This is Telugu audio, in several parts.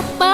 apa?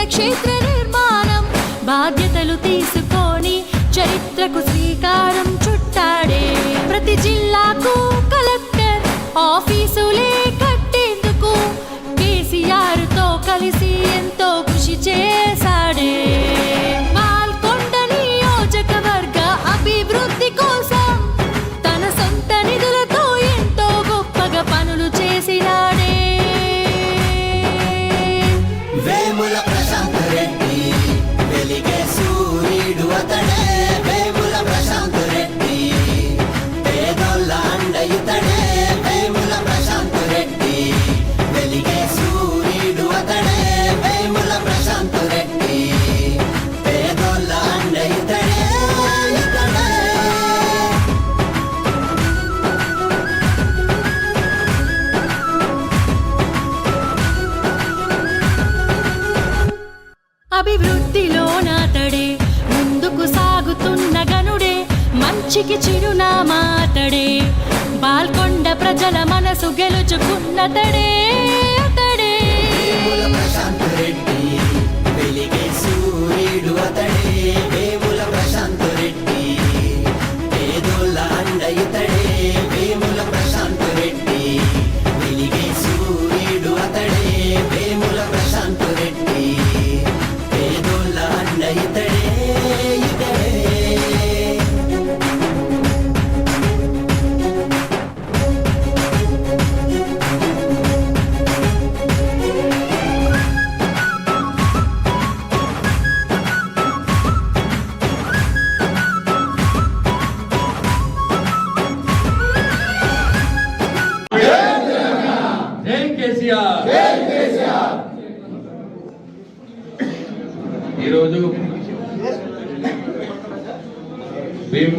పుణ్యక్షేత్ర నిర్మాణం బాధ్యతలు తీసుకొని చరిత్రకు శ్రీకారం చుట్టాడే ప్రతి జిల్లాకు కలెక్టర్ ఆఫీసులే కట్టేందుకు కేసీఆర్తో కలిసి ఎంత ಮಾತಡೇ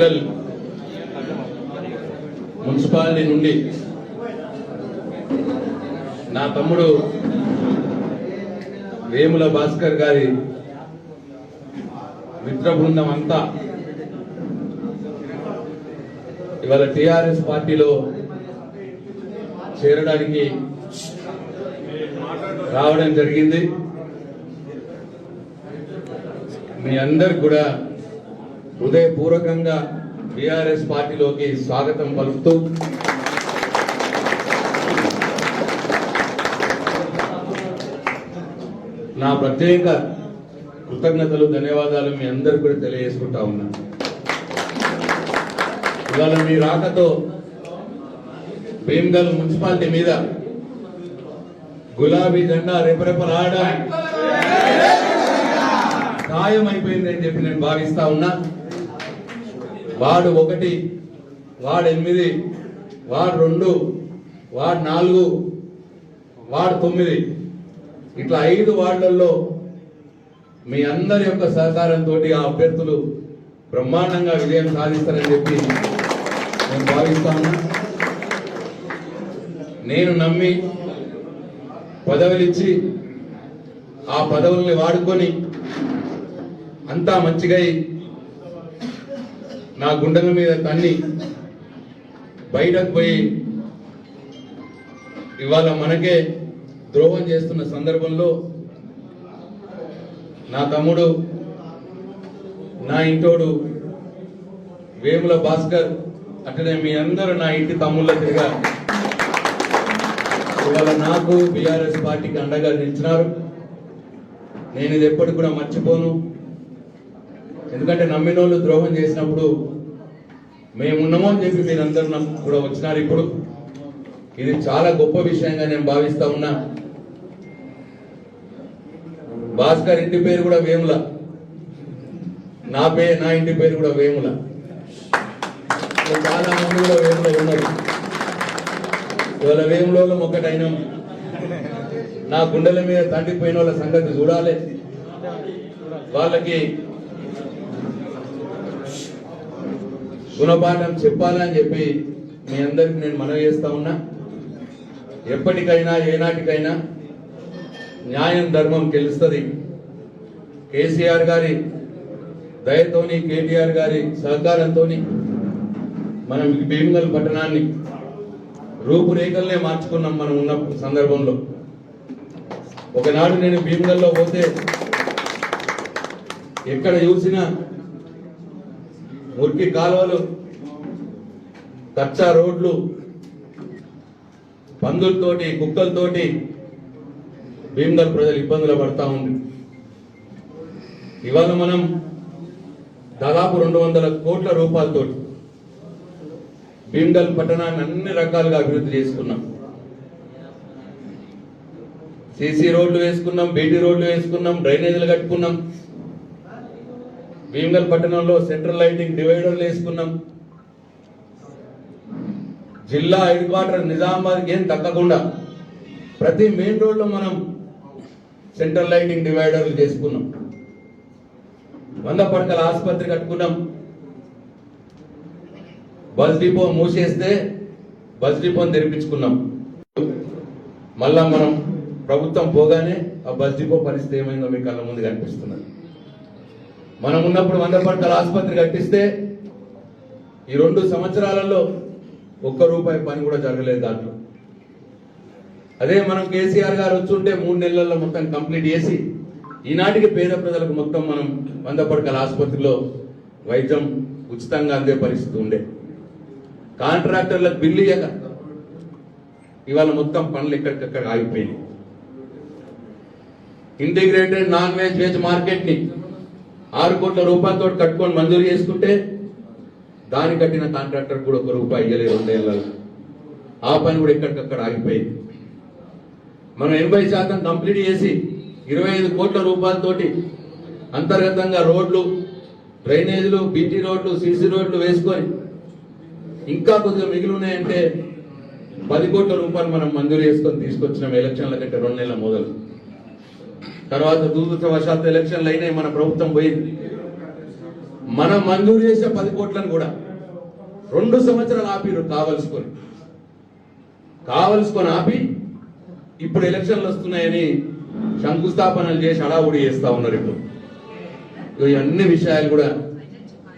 భీమ్గల్ మున్సిపాలిటీ నుండి నా తమ్ముడు వేముల భాస్కర్ గారి మిత్ర బృందం అంతా ఇవాళ టిఆర్ఎస్ పార్టీలో చేరడానికి రావడం జరిగింది. మీ అందరికి కూడా హృదయపూర్వకంగా బీఆర్ఎస్ పార్టీలోకి స్వాగతం పలుకుతూ నా ప్రత్యేక కృతజ్ఞతలు ధన్యవాదాలు మీ అందరికీ కూడా తెలియజేసుకుంటా ఉన్నా. ఇవాళ మీ రాకతో భీమ్గల్ మున్సిపాలిటీ మీద గులాబీ జెండా రెపరెపలాడడం ఖాయం అయిపోయింది చెప్పి నేను భావిస్తా ఉన్నా. వార్డు ఒకటి వార్డు ఎనిమిది వార్డు రెండు వార్డు నాలుగు వార్డు తొమ్మిది. ఇట్లా ఐదు వార్డులలో మీ అందరి యొక్క సహకారంతో ఆ అభ్యర్థులు బ్రహ్మాండంగా విజయం సాధిస్తారని చెప్పి నేను భావిస్తాను నేను నమ్మి పదవులిచ్చి ఆ పదవుల్ని వాడుకొని అంతా మంచిగా అయి, నా గుండెల మీద తన్ని బయటకు పోయి ఇవాళ మనకే ద్రోహం చేస్తున్న సందర్భంలో నా తమ్ముడు నా ఇంటోడు వేముల భాస్కర్ అట్లనే మీ అందరూ నా ఇంటి తమ్ముళ్ళ తిరిగా ఇవాళ నాకు బీఆర్ఎస్ పార్టీకి అండగా నిలిచినారు. నేను ఇది ఎప్పటికి కూడా మర్చిపోను. ఎందుకంటే నమ్మినోళ్ళు ద్రోహం చేసినప్పుడు మేమున్నామో అని చెప్పి మీరందరూ నాకు కూడా వచ్చినారు ఇప్పుడు. ఇది చాలా గొప్ప విషయంగా నేను భావిస్తా ఉన్నా. భాస్కర్ ఇంటి పేరు కూడా వేముల. నా పే నా ఇంటి పేరు కూడా వేముల. చాలా మంది కూడా వేముల ఉన్నారు. ఇవాళ వేములలో ఒకటైనాం నా గుండెల మీద తండ్రిపోయిన వాళ్ళ సంగతి చూడాలి. వాళ్ళకి గుణపాఠం చెప్పాలని చెప్పి మీ అందరికి నేను మనవి చేస్తా ఉన్నా. ఎప్పటికైనా ఏనాటికైనా న్యాయం ధర్మం గెలుస్తుంది. కేసీఆర్ గారి దయతోని కేటీఆర్ గారి సహకారంతో మనం భీమగల్ పట్టణాన్ని రూపురేఖల్నే మార్చుకున్నాం మనం ఉన్న సందర్భంలో. ఒకనాడు నేను భీమగల్లో పోతే ఎక్కడ చూసినా మురికి కాలువలు కచ్చా రోడ్లు పందులతోటి కుక్కలతోటి భీమగల్ ప్రజలు ఇబ్బందులు పడతా ఉంది. ఇవాళ మనం దాదాపు రెండు వందల కోట్ల రూపాయలతో భీమగల్ పట్టణాన్ని అన్ని రకాలుగా అభివృద్ధి చేసుకున్నాం. సీసీ రోడ్లు వేసుకున్నాం బీటీ రోడ్లు వేసుకున్నాం డ్రైనేజీలు కట్టుకున్నాం. భీమగల్ పట్టణంలో సెంట్రల్ లైటింగ్ డివైడర్లు వేసుకున్నాం. జిల్లా హెడ్ క్వార్టర్ నిజామాబాద్కి ఏం తగ్గకుండా ప్రతి మెయిన్ రోడ్లో మనం సెంట్రల్ లైటింగ్ డివైడర్లు చేసుకున్నాం. వంద పడకల ఆసుపత్రి కట్టుకున్నాం. బస్ డిపో మూసేస్తే బస్ డిపోని తెరిపించుకున్నాం. మళ్ళా మనం ప్రభుత్వం పోగానే ఆ బస్ డిపో పరిస్థితి ఏమైందో మీ కళ్ళ ముందు కనిపిస్తున్నది. మనం ఉన్నప్పుడు వంద పడకల ఆసుపత్రి కట్టిస్తే ఈ రెండు సంవత్సరాలలో ఒక్క రూపాయి పని కూడా జరగలేదు దాంట్లో. అదే మనం కేసీఆర్ గారు వచ్చుంటే మూడు నెలల్లో మొత్తం కంప్లీట్ చేసి ఈనాటికి పేద ప్రజలకు మొత్తం మనం వంద పడకల ఆసుపత్రిలో వైద్యం ఉచితంగా అందే పరిస్థితి ఉండే. కాంట్రాక్టర్లకు బిల్లు ఇయ్యక ఇవాళ మొత్తం పనులు ఎక్కడికక్కడ ఆగిపోయినాయి. ఇంటిగ్రేటెడ్ నాన్ వెజ్ వెజ్ మార్కెట్ని ఆరు కోట్ల రూపాయలతో కట్టుకొని మంజూరు చేసుకుంటే దాని కట్టిన కాంట్రాక్టర్ కూడా ఒక రూపాయి ఇవ్వలేదు రెండేళ్ళలో ఆ పని కూడా ఎక్కడికక్కడ ఆగిపోయింది. మనం ఎనభై శాతం కంప్లీట్ చేసి ఇరవై ఐదు కోట్ల రూపాయలతోటి అంతర్గతంగా రోడ్లు డ్రైనేజీలు బీటీ రోడ్లు సీసీ రోడ్లు వేసుకొని ఇంకా కొద్దిగా మిగిలి ఉన్నాయంటే పది కోట్ల రూపాయలు మనం మంజూరు చేసుకొని తీసుకొచ్చిన. ఎలక్షన్ల కంటే రెండు నెలల మొదలు. తర్వాత దురదృష్టవశాత్తు ఎలక్షన్లు అయినాయి మన ప్రభుత్వం పోయింది. మనం మంజూరు చేసే పది కోట్లను కూడా రెండు సంవత్సరాలు ఆపిరు కావలసుకొని కావలసుకొని ఆపి ఇప్పుడు ఎలక్షన్లు వస్తున్నాయని శంకుస్థాపనలు చేసి హడావుడి చేస్తా ఉన్నారు ఇప్పుడు. ఈ అన్ని విషయాలు కూడా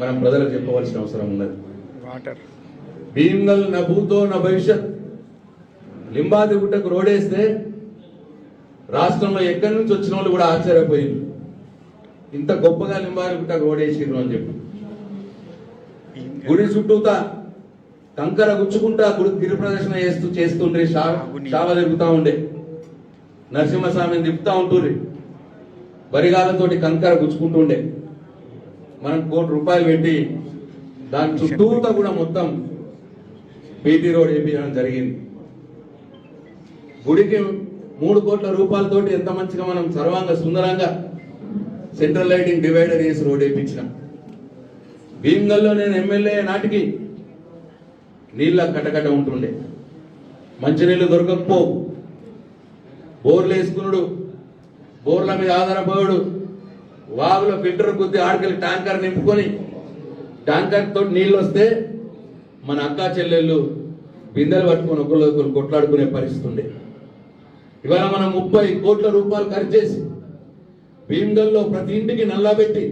మనం ప్రజలకు చెప్పవలసిన అవసరం ఉన్నది. భీమ్గల్ నా భూతో నా భవిష్యత్. లింబాది గుట్టకు రోడేస్తే రాష్ట్రంలో ఎక్కడి నుంచి వచ్చిన వాళ్ళు కూడా ఆశ్చర్యపోయింది ఇంత గొప్పగా లింబాది గుట్టకు రోడేసిర్రు అని చెప్పి. గుడి చుట్టూతా కంకర గుచ్చుకుంటా గుడి గిరి ప్రదర్శన చేస్తూ చేస్తుండ్రి షా- షావ తిరుగుతా ఉండే. నరసింహస్వామిని తిప్పుతా ఉంటుండ్రి బరిగాలతోటి కంకర గుచ్చుకుంటూ ఉండే మనం కోటి రూపాయలు పెట్టి దాని చుట్టూతా కూడా మొత్తం బీటీ రోడ్ వేపించడం జరిగింది. గుడికి మూడు కోట్ల రూపాయలతోటి ఎంత మంచిగా మనం సర్వాంగ సుందరంగా సెంట్రల్ లైటింగ్ డివైడర్ వేసి రోడ్ వేయించినాం. భీమ్గల్లో నేను ఎమ్మెల్యే నాటికి నీళ్ళ కటకట ఉంటుండే. మంచినీళ్ళు దొరకకపో. బోర్లు వేసుకున్నాడు బోర్ల మీద ఆధారపోయాడు వాగులో ఫిల్టర్ కొద్ది ఆడకెళ్ళి ట్యాంకర్ నింపుకొని ట్యాంకర్ తోటి నీళ్ళు వస్తే మన అక్కా చెల్లెళ్ళు బిందెలు పట్టుకొని ఒకళ్ళు ఒకరు కొట్లాడుకునే పరిస్థితి ఉండే. ఇవాళ మనం ముప్పై కోట్ల రూపాయలు ఖర్చు చేసి భీమగల్లో ప్రతి ఇంటికి నల్లా పెట్టి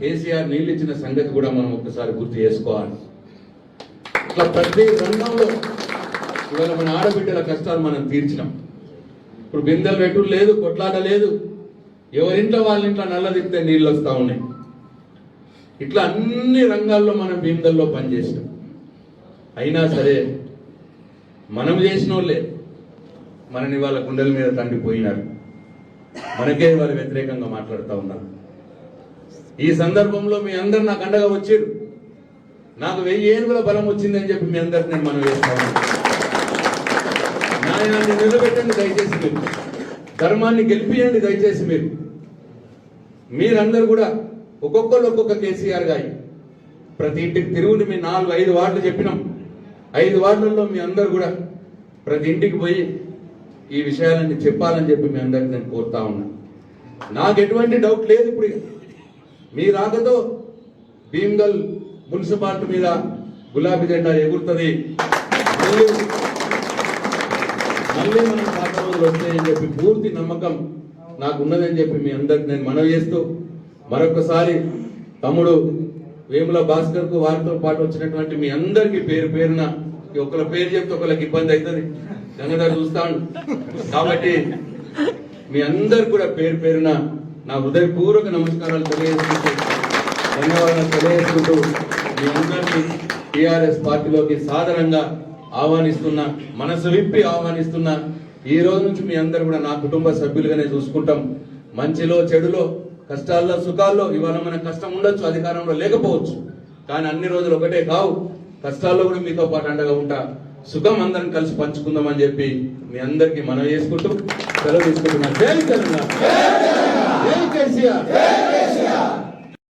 కేసీఆర్ నీళ్ళు ఇచ్చిన సంగతి కూడా మనం ఒక్కసారి గుర్తు చేసుకోవాలి. ఇట్లా ప్రతి రంగంలో ఇవాళ మన ఆడబిడ్డల కష్టాలు మనం తీర్చినాం. ఇప్పుడు బిందెలు పెట్టు లేదు కొట్లాట లేదు. ఎవరింట్లో వాళ్ళ ఇంట్లో నల్ల తిప్పితే నీళ్ళు వస్తూ ఉన్నాయి. ఇట్లా అన్ని రంగాల్లో మనం భీమదల్లో పనిచేసినాం. అయినా సరే మనం చేసిన వాళ్ళే మనని వాళ్ళ గుండెల మీద తండ్రి పోయినారు. మనకే వాళ్ళు వ్యతిరేకంగా మాట్లాడుతూ ఉన్నారు. ఈ సందర్భంలో మీ అందరు నాకు అండగా వచ్చారు. నాకు వెయ్యి ఏనుగుల బలం వచ్చిందని చెప్పి మీ అందరికి నేను మనం వేస్తాను ఉన్నాను. నిలబెట్టండి దయచేసి మీరు. ధర్మాన్ని గెలిపియండి దయచేసి మీరు. మీరందరూ కూడా ఒక్కొక్కరు ఒక్కొక్క కేసీఆర్ గారి. ప్రతి ఇంటికి తిరుగుని మీ నాలుగు ఐదు వార్డులు చెప్పినాం. ఐదు వార్డులలో మీ అందరు కూడా ప్రతి ఇంటికి పోయి ఈ విషయాలన్నీ చెప్పాలని చెప్పి మీ అందరికి నేను కోరుతా ఉన్నా. నాకు ఎటువంటి డౌట్ లేదు ఇప్పుడు మీ రాకతో భీమ్గల్ మున్సిపాలిటీ మీద గులాబీ జెండా ఎగురుతుంది. మళ్ళీ మనం పాత రోజులు వస్తాయని చెప్పి పూర్తి నమ్మకం నాకు ఉన్నదని చెప్పి మీ అందరికి నేను మనవి చేస్తూ మరొకసారి తమ్ముడు వేముల భాస్కర్కు వారితో పాటు వచ్చినటువంటి మీ అందరికీ పేరు పేరున ఒకళ్ళ పేరు చెప్తే ఒకళ్ళకి ఇబ్బంది అవుతుంది. గంగాధర్ చూస్తాను కాబట్టి మీ అందరు కూడా పేరు పేరున నా హృదయపూర్వక నమస్కారాలు తెలియజేసుకుంటూ ధన్యవాదాలు తెలియజేసుకుంటూ మీ అందరినీ టిఆర్ఎస్ పార్టీలోకి సాధారణంగా ఆహ్వానిస్తున్నా మనసు విప్పి ఆహ్వానిస్తున్నా ఈ రోజు నుంచి మీ అందరు కూడా నా కుటుంబ సభ్యులుగానే చూసుకుంటాం. మంచిలో చెడులో కష్టాల్లో సుఖాల్లో ఇవాళ మన కష్టం ఉండొచ్చు అధికారంలో లేకపోవచ్చు. కానీ అన్ని రోజులు ఒకటే కావు. కష్టాల్లో కూడా మీతో పాటు అండగా ఉంటా. సుఖం అందరం కలిసి పంచుకుందామని చెప్పి మీ అందరికి మనం చేసుకుంటూ సెలవు తీసుకుంటున్నాం జై తెలంగాణ జై కేసీఆర్.